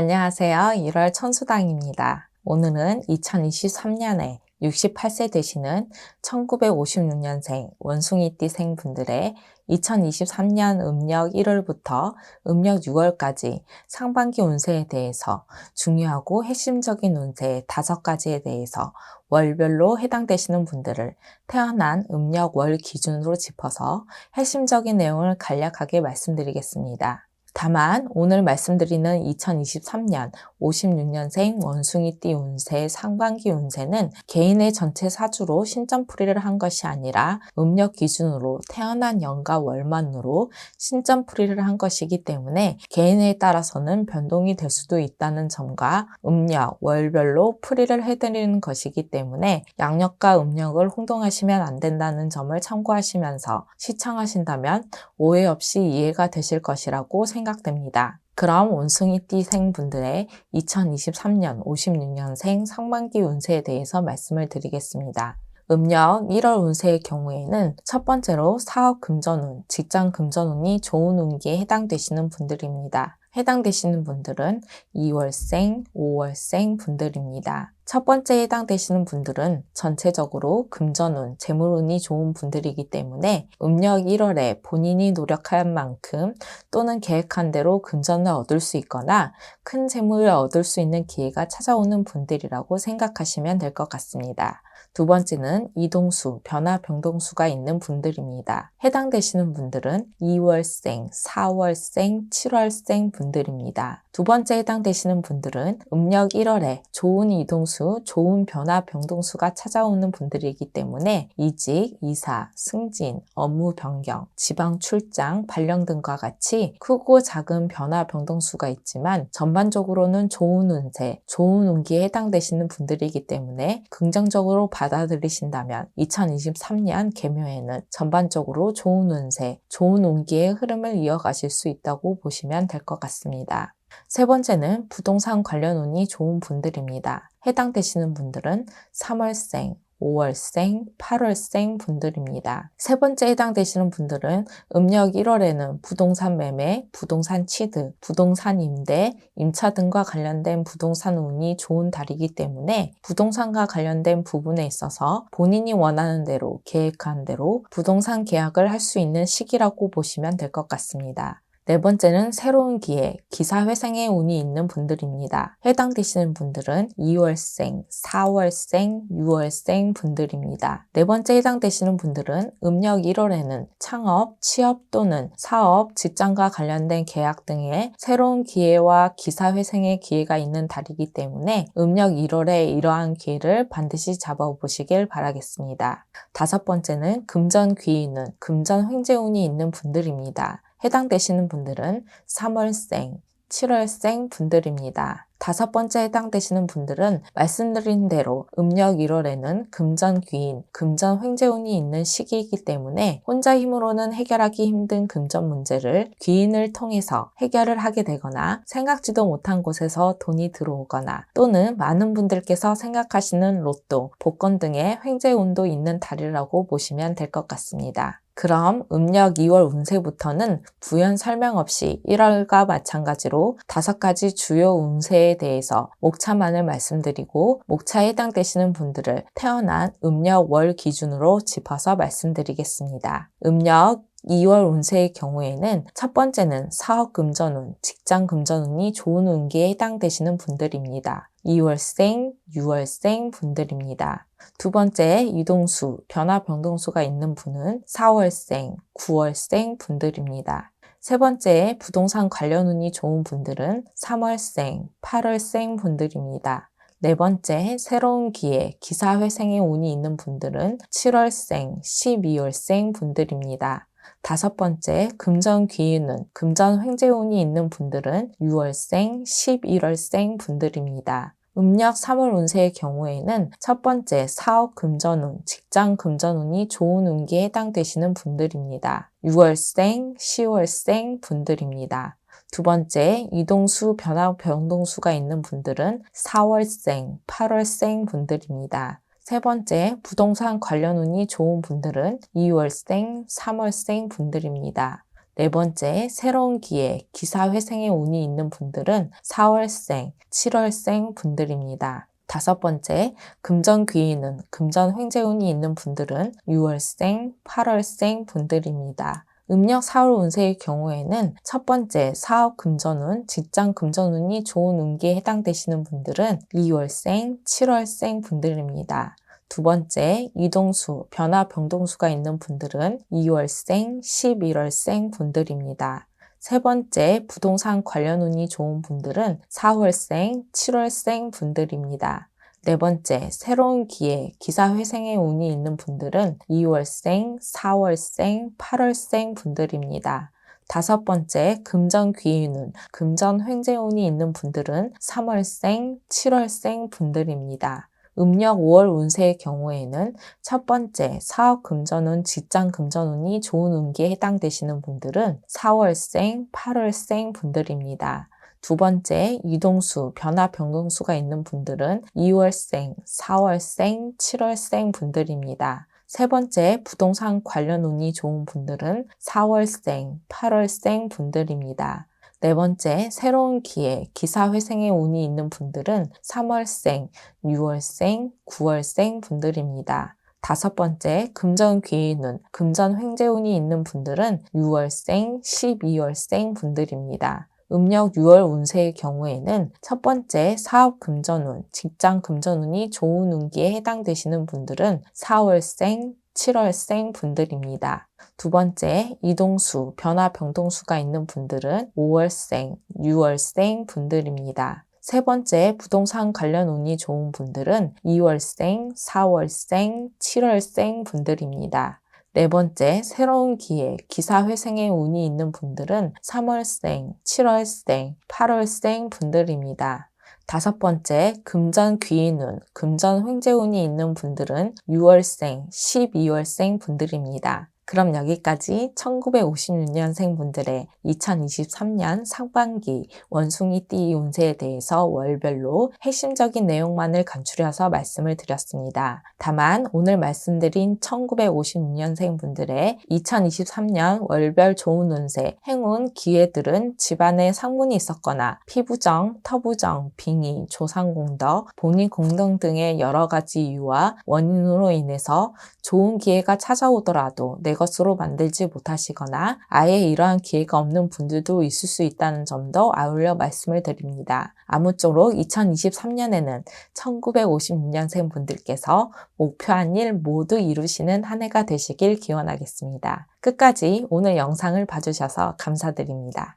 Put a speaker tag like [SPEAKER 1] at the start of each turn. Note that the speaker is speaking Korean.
[SPEAKER 1] 안녕하세요. 1월 천수당입니다. 오늘은 2023년에 68세 되시는 1956년생 원숭이띠생 분들의 2023년 음력 1월부터 음력 6월까지 상반기 운세에 대해서 중요하고 핵심적인 운세 5가지에 대해서 월별로 해당되시는 분들을 태어난 음력 월 기준으로 짚어서 핵심적인 내용을 간략하게 말씀드리겠습니다. 다만 오늘 말씀드리는 2023년 56년생 원숭이띠 운세 상반기 운세는 개인의 전체 사주로 신점풀이를 한 것이 아니라 음력 기준으로 태어난 연과 월만으로 신점풀이를 한 것이기 때문에 개인에 따라서는 변동이 될 수도 있다는 점과 음력, 월별로 풀이를 해드리는 것이기 때문에 양력과 음력을 혼동하시면 안 된다는 점을 참고하시면서 시청하신다면 오해 없이 이해가 되실 것이라고 생각 됩니다. 그럼 원숭이띠생 분들의 2023년 56년생 상반기 운세에 대해서 말씀을 드리겠습니다. 음력 1월 운세의 경우에는 첫 번째로 사업 금전운, 직장 금전운이 좋은 운기에 해당되시는 분들입니다. 해당되시는 분들은 2월생, 5월생 분들입니다. 첫 번째 해당되시는 분들은 전체적으로 금전운, 재물운이 좋은 분들이기 때문에 음력 1월에 본인이 노력한 만큼 또는 계획한 대로 금전을 얻을 수 있거나 큰 재물을 얻을 수 있는 기회가 찾아오는 분들이라고 생각하시면 될 것 같습니다. 두 번째는 이동수, 변화 병동수가 있는 분들입니다. 해당되시는 분들은 2월생, 4월생, 7월생 분들입니다. 두 번째 해당되시는 분들은 음력 1월에 좋은 이동수, 좋은 변화 병동수가 찾아오는 분들이기 때문에 이직, 이사, 승진, 업무 변경, 지방 출장, 발령 등과 같이 크고 작은 변화 병동수가 있지만 전반적으로는 좋은 운세, 좋은 운기에 해당되시는 분들이기 때문에 긍정적으로 받아들이신다면 2023년 개묘에는 전반적으로 좋은 운세, 좋은 운기의 흐름을 이어가실 수 있다고 보시면 될 것 같습니다. 세 번째는 부동산 관련 운이 좋은 분들입니다. 해당되시는 분들은 3월생, 5월생, 8월생 분들입니다. 세 번째 해당되시는 분들은 음력 1월에는 부동산 매매, 부동산 취득, 부동산 임대, 임차 등과 관련된 부동산 운이 좋은 달이기 때문에 부동산과 관련된 부분에 있어서 본인이 원하는 대로 계획한 대로 부동산 계약을 할 수 있는 시기라고 보시면 될 것 같습니다. 네 번째는 새로운 기회, 기사 회생의 운이 있는 분들입니다. 해당되시는 분들은 2월생, 4월생, 6월생 분들입니다. 네 번째 해당되시는 분들은 음력 1월에는 창업, 취업 또는 사업, 직장과 관련된 계약 등의 새로운 기회와 기사 회생의 기회가 있는 달이기 때문에 음력 1월에 이러한 기회를 반드시 잡아보시길 바라겠습니다. 다섯 번째는 금전 귀인운, 금전 횡재운이 있는 분들입니다. 해당되시는 분들은 3월생, 7월생 분들입니다. 다섯 번째 해당되시는 분들은 말씀드린 대로 음력 1월에는 금전 귀인, 금전 횡재운이 있는 시기이기 때문에 혼자 힘으로는 해결하기 힘든 금전 문제를 귀인을 통해서 해결을 하게 되거나 생각지도 못한 곳에서 돈이 들어오거나 또는 많은 분들께서 생각하시는 로또, 복권 등의 횡재운도 있는 달이라고 보시면 될 것 같습니다. 그럼 음력 2월 운세부터는 부연 설명 없이 1월과 마찬가지로 다섯 가지 주요 운세에 대해서 목차만을 말씀드리고 목차에 해당되시는 분들을 태어난 음력 월 기준으로 짚어서 말씀드리겠습니다. 음력 2월 운세의 경우에는 첫 번째는 사업 금전운, 직장 금전운이 좋은 운기에 해당되시는 분들입니다. 2월생, 6월생 분들입니다. 두 번째, 이동수, 변화 변동수가 있는 분은 4월생, 9월생 분들입니다. 세 번째, 부동산 관련 운이 좋은 분들은 3월생, 8월생 분들입니다. 네 번째, 새로운 기회, 기사회생의 운이 있는 분들은 7월생, 12월생 분들입니다. 다섯 번째, 금전 귀인운, 금전 횡재운이 있는 분들은 6월생, 11월생 분들입니다. 음력 3월 운세의 경우에는 첫 번째 사업 금전운, 직장 금전운이 좋은 운기에 해당되시는 분들입니다. 6월생, 10월생 분들입니다. 두 번째, 이동수, 변화, 변동수가 있는 분들은 4월생, 8월생 분들입니다. 세 번째, 부동산 관련 운이 좋은 분들은 2월생, 3월생 분들입니다. 네 번째, 새로운 기회, 기사 회생의 운이 있는 분들은 4월생, 7월생 분들입니다. 다섯 번째, 금전 귀인은 금전 횡재운이 있는 분들은 6월생, 8월생 분들입니다. 음력 4월 운세의 경우에는 첫 번째 사업 금전운, 직장 금전운이 좋은 운기에 해당되시는 분들은 2월생, 7월생 분들입니다. 두 번째, 이동수, 변화 병동수가 있는 분들은 2월생, 11월생 분들입니다. 세 번째, 부동산 관련 운이 좋은 분들은 4월생, 7월생 분들입니다. 네 번째, 새로운 기회, 기사 회생의 운이 있는 분들은 2월생, 4월생, 8월생 분들입니다. 다섯 번째, 금전 귀인운, 금전 횡재운이 있는 분들은 3월생, 7월생 분들입니다. 음력 5월 운세의 경우에는 첫 번째 사업 금전운, 직장 금전운이 좋은 운기에 해당되시는 분들은 4월생, 8월생 분들입니다. 두 번째, 이동수, 변화 변동수가 있는 분들은 2월생, 4월생, 7월생 분들입니다. 세 번째, 부동산 관련 운이 좋은 분들은 4월생, 8월생 분들입니다. 네 번째, 새로운 기회, 기사 회생의 운이 있는 분들은 3월생, 6월생, 9월생 분들입니다. 다섯 번째, 금전 귀인 운, 금전 횡재운이 있는 분들은 6월생, 12월생 분들입니다. 음력 6월 운세의 경우에는 첫 번째 사업 금전운, 직장 금전운이 좋은 운기에 해당되시는 분들은 4월생, 7월생 분들입니다. 두 번째, 이동수, 변화 병동수가 있는 분들은 5월생, 6월생 분들입니다. 세 번째, 부동산 관련 운이 좋은 분들은 2월생, 4월생, 7월생 분들입니다. 네 번째, 새로운 기회, 기사 회생의 운이 있는 분들은 3월생, 7월생, 8월생 분들입니다. 다섯 번째, 금전 귀인운, 금전 횡재운이 있는 분들은 6월생, 12월생 분들입니다. 그럼 여기까지 1956년생 분들의 2023년 상반기 원숭이 띠 운세에 대해서 월별로 핵심적인 내용만을 간추려서 말씀을 드렸습니다. 다만 오늘 말씀드린 1956년생 분들의 2023년 월별 좋은 운세, 행운, 기회들은 집안에 상문이 있었거나 피부정, 터부정, 빙의, 조상공덕, 본인 공동 등의 여러 가지 이유와 원인으로 인해서 좋은 기회가 찾아오더라도 내 것으로 만들지 못하시거나 아예 이러한 기회가 없는 분들도 있을 수 있다는 점도 아울러 말씀을 드립니다. 아무쪼록 2023년에는 1956년생 분들께서 목표한 일 모두 이루시는 한 해가 되시길 기원하겠습니다. 끝까지 오늘 영상을 봐주셔서 감사드립니다.